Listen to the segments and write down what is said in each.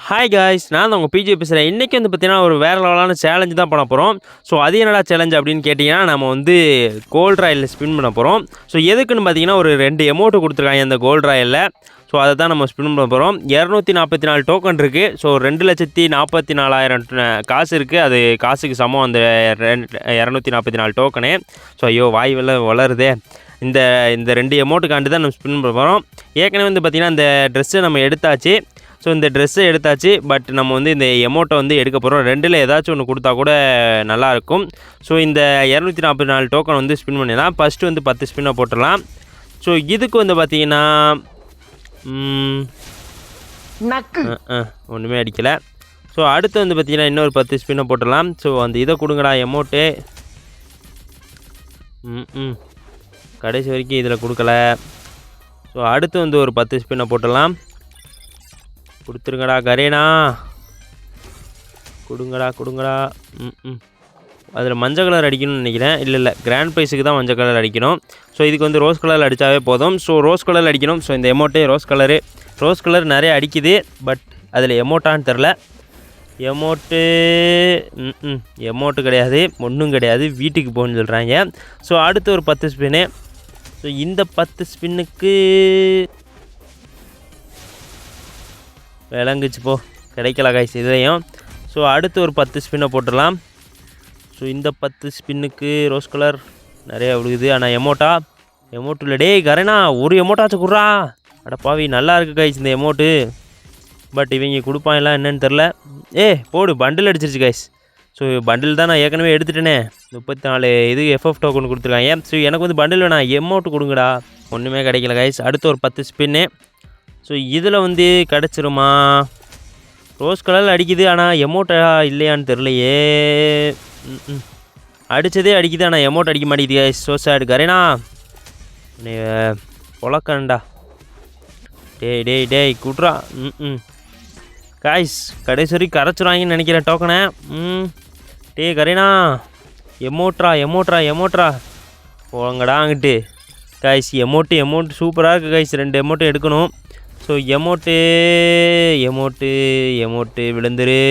Hi guys நான் தான் உங்கள் பிஜி பேசுகிறேன் இன்றைக்கி வந்து பார்த்தீங்கன்னா ஒரு வேறு லெவலான சேலஞ்சு தான் பண்ண போகிறோம் ஸோ அது என்னடா சேலஞ்ச் அப்படின்னு கேட்டிங்கன்னா நம்ம வந்து கோல்ட் ராயலில் ஸ்பின் பண்ண போகிறோம் ஸோ எதுக்குன்னு பார்த்தீங்கன்னா ஒரு ரெண்டு எமௌண்ட்டு கொடுத்துருக்காங்க இந்த கோல்ட் ராயலில் ஸோ அதை தான் நம்ம ஸ்பின் பண்ண போகிறோம் இரநூத்தி நாற்பத்தி நாலு டோக்கன் இருக்குது ஸோ ரெண்டு லட்சத்தி நாற்பத்தி நாலாயிரம் காசு இருக்குது அது காசுக்கு சமம். அந்த ரெண்டு இரநூத்தி நாற்பத்தி நாலு டோக்கனு ஸோ ஐயோ வாய் வெள்ள வளருதே. இந்த இந்த ரெண்டு எமௌண்ட்டுக்காண்டு தான் நம்ம ஸ்பின் பண்ண போகிறோம் ஏற்கனவே வந்து பார்த்திங்கன்னா அந்த ட்ரெஸ்ஸை நம்ம எடுத்தாச்சு. ஸோ இந்த ட்ரெஸ்ஸை எடுத்தாச்சு பட் நம்ம வந்து இந்த எமௌண்ட்டை வந்து எடுக்க போகிறோம் ரெண்டில் ஏதாச்சும் ஒன்று கொடுத்தா கூட நல்லாயிருக்கும் ஸோ இந்த இரநூத்தி நாற்பத்தி நாலு டோக்கன் வந்து ஸ்பின் பண்ணிடலாம். ஃபஸ்ட்டு வந்து பத்து ஸ்பின்னை போட்டுடலாம். ஸோ இதுக்கு வந்து பார்த்தீங்கன்னா ஒன்றுமே அடிக்கலை. ஸோ அடுத்து வந்து பார்த்தீங்கன்னா இன்னொரு பத்து ஸ்பின்னை போட்டுடலாம். ஸோ அந்த இதை கொடுங்கடா எமௌண்ட்டு ம் ம். கடைசி வரைக்கும் இதில் கொடுக்கல. ஸோ அடுத்து வந்து ஒரு பத்து ஸ்பின்னை போட்டுடலாம். கொடுத்துருங்கடா கரேனா. கொடுங்கடா கொடுங்கடா. ம் ம். அதில் மஞ்சள் கலர் அடிக்கணும்னு நினைக்கிறேன். இல்லை இல்லை. கிராண்ட் ப்ரைஸுக்கு தான் மஞ்சள் கலர் அடிக்கணும். ஸோ இதுக்கு வந்து ரோஸ் கலர் அடித்தாவே போதும். ஸோ ரோஸ் கலர் அடிக்கணும். ஸோ இந்த எமௌண்ட்டே ரோஸ் கலரு ரோஸ் கலர் நிறைய அடிக்குது. பட் அதில் எமௌண்ட்டான்னு தெரில எமௌண்ட்டு ம் எமௌண்ட்டு கிடையாது. ஒன்றும் கிடையாது. வீட்டுக்கு போகணுன்னு சொல்கிறாங்க ஸோ அடுத்து ஒரு பத்து ஸ்பின்னு ஸோ இந்த பத்து ஸ்பின்னுக்கு விளங்குச்சு போ. கிடைக்கல காய்ஸ் இதையும். ஸோ அடுத்து ஒரு பத்து ஸ்பின்னை போட்டுடலாம். ஸோ இந்த பத்து ஸ்பின்னுக்கு ரோஸ் கலர் நிறையா விழுகுது. ஆனால் எமோட்டா எமோட்டு இல்லை. டேய் கரணா ஒரு எமோட்டாச்சும் குடுறா அடப்பாவி நல்லா இருக்குது கைஸ் இந்த எமோட்டு பட் இவங்க கொடுப்பாங்கலாம் என்னன்னு தெரில ஏ போடு பண்டில் அடிச்சிருச்சு கைஸ் ஸோ பண்டில் தான் நான் ஏற்கனவே எடுத்துட்டேனே. முப்பத்தி நாலு இது எஃப்எஃப் டோக்கன் கொடுத்துருக்காங்க. ஸோ எனக்கு வந்து பண்டில் வேணாம். எமௌண்ட் கொடுங்கடா. ஒன்றுமே கிடைக்கல கைஸ் அடுத்து ஒரு பத்து ஸ்பின்னு ஸோ இதில் வந்து கிடச்சிருமா? ரோஸ் கலரில் அடிக்குது ஆனால் எமௌண்ட்டா இல்லையான்னு தெரிலையே அடித்ததே அடிக்குது ஆனால் எமௌண்ட் அடிக்க மாட்டேங்குது ஸோ சேடு கரேனா நீ பொழக்கண்டா டேய் டேய் டேய் குட்ரா ம் ம் காய்ஸ் கடைசி வரைக்கும் கரைச்சிடுவாங்கன்னு நினைக்கிறேன் டோக்கனை ம் டேய் கரேனா எமோட்ரா எமோட்ரா எமோட்ரா போங்கடா அங்கிட்டு. காய்ஸ் எமௌண்ட்டு எமௌண்ட் சூப்பராக இருக்குது காய்ஸ் ரெண்டு எமௌண்ட்டும் எடுக்கணும். ஸோ எமோட்டு எமோட்டு எமோட்டு விழுந்துரு.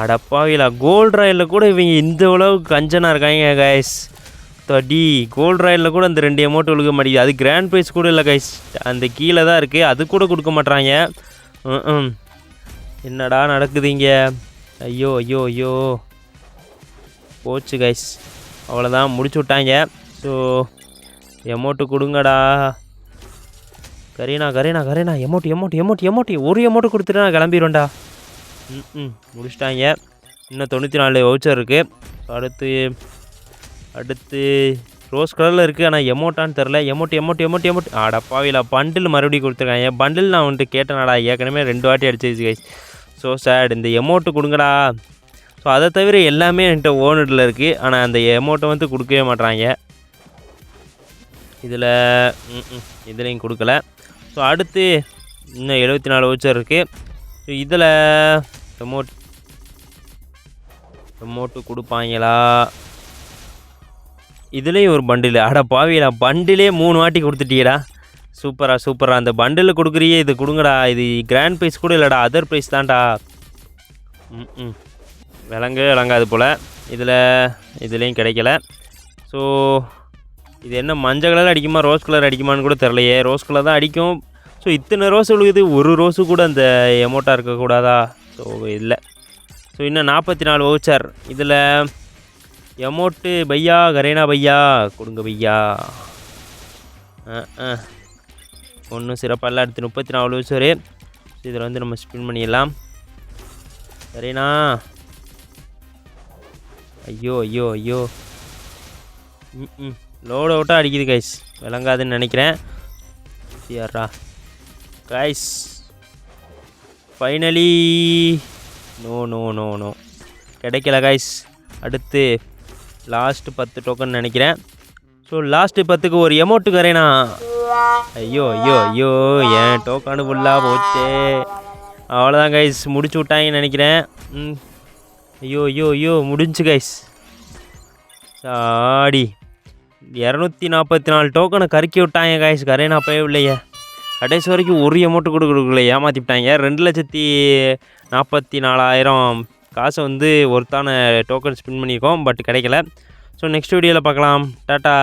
அடப்பாவிலா கோல்ட் ராயலில் கூட இவங்க இந்த அளவுக்கு கஞ்சனாக இருக்காங்க கைஸ் தடி கோல்ட் ராயலில் கூட அந்த ரெண்டு எமோட்டு கொடுக்க மாட்டேங்குது. அது கிராண்ட் ப்ரைஸ் கூட இல்லை கைஸ் அந்த கீழே தான் இருக்குது அது கூட கொடுக்க மாட்றாங்க. என்னடா நடக்குது இங்கே? ஐயோ ஐயோ ஐயோ. போச்சு கைஸ் அவ்வளோதான் முடிச்சு விட்டாங்க. So amount கொடுங்கடா. Kareena Kareena Kareena amount amount amount amount ஒரு எமௌண்ட் கொடுத்துட்டு நான் கிளம்பிடுவேன்டா ம் ம் முடிச்சிட்டாங்க. இன்னும் தொண்ணூற்றி நாலு வவுச்சர் இருக்குது அடுத்து அடுத்து ரோஸ் கலரில் இருக்குது ஆனால் எமௌண்ட்டான்னு தெரில எமௌண்ட் எமௌண்ட் எமௌண்ட் எமௌண்ட் அடப்பாவில பண்டில் மறுபடியும் கொடுத்துருக்காங்க. பண்டில் நான் வந்துட்டு கேட்டேனாடா. ஏற்கனவே ரெண்டு வாட்டி அடிச்சிருச்சு கைஸ் ஸோ சேட் இந்த எமௌண்ட்டு கொடுங்கடா. ஸோ அதை தவிர எல்லாமே என்கிட்ட ஓனடில் இருக்குது ஆனால் அந்த எமௌண்ட்டை வந்து கொடுக்கவே மாட்றாங்க. இதில் இதுலேயும் கொடுக்கல. ஸோ அடுத்து இன்னும் எழுபத்தி நாலு வவுச்சர் இருக்குது ஸோ இதில் ரிமோட் ரிமோட்டு கொடுப்பாங்களா? இதுலேயும் ஒரு பண்டில் அட பாவியடா பண்டிலே மூணு வாட்டி கொடுத்துட்டியடா. சூப்பரா சூப்பரா அந்த பண்டில் கொடுக்குறியே இது கொடுங்கடா. இது கிராண்ட் ப்ரைஸ் கூட இல்லைடா. அதர் ப்ரைஸ் தான்டா. ம் ம். விளங்காது போல். இதில் இதுலேயும் கிடைக்கல. ஸோ இது என்ன மஞ்சள் கலர் அடிக்குமா ரோஸ் கலர் அடிக்குமான்னு கூட தெரிலையே ரோஸ் கலர் தான் அடிக்கும். ஸோ இத்தனை ரோஸ் விழுகுது ஒரு ரோஸு கூட அந்த எமோட்டாக இருக்கக்கூடாதா? ஸோ இல்லை. ஸோ இன்னும் நாற்பத்தி நாலு வவுச்சர் இதில் எமோட்டு பையா கரேனா பையா? கொடுங்க பையா. ஒன்றும் சிறப்பாக அடுத்து முப்பத்தி நாலு வவுச்சரு இதில் வந்து நம்ம ஸ்பின் பண்ணிடலாம். கரேனா. ஐயோ ஐயோ ஐயோ. ம் ம் லோடு அவுட்டாக அடிக்குது கைஸ் விளங்காதுன்னு நினைக்கிறேன். யாரா guys finally no no no no கிடைக்கல கைஸ் அடுத்து லாஸ்ட்டு பத்து டோக்கன் நினைக்கிறேன். ஸோ லாஸ்ட்டு பத்துக்கு ஒரு எமௌண்ட்டு கரேனா ஐயோ ஐயோ ஐயோ ஏன் டோக்கனு ஃபுல்லாக போச்சே. அவ்வளோதான் கைஸ் முடிச்சு விட்டாங்கன்னு நினைக்கிறேன். ம். ஐயோ ஐயோ ஐயோ முடிஞ்சு கைஸ் சாடி இரநூத்தி நாற்பத்தி நாலு டோக்கனை கருக்கி விட்டாங்க காய்ஸ் கரையை நான் போயவே இல்லையே கடைசி வரைக்கும் ஒரு அமௌண்ட்டு கூட கொடுக்கல ஏமாற்றிட்டாங்க ரெண்டு லட்சத்தி நாற்பத்தி நாலாயிரம் காசை வந்து ஒருத்தான டோக்கன் ஸ்பின் பண்ணியிருக்கோம் பட் கிடைக்கல. ஸோ நெக்ஸ்ட் வீடியோவில் பார்க்கலாம். டாட்டா.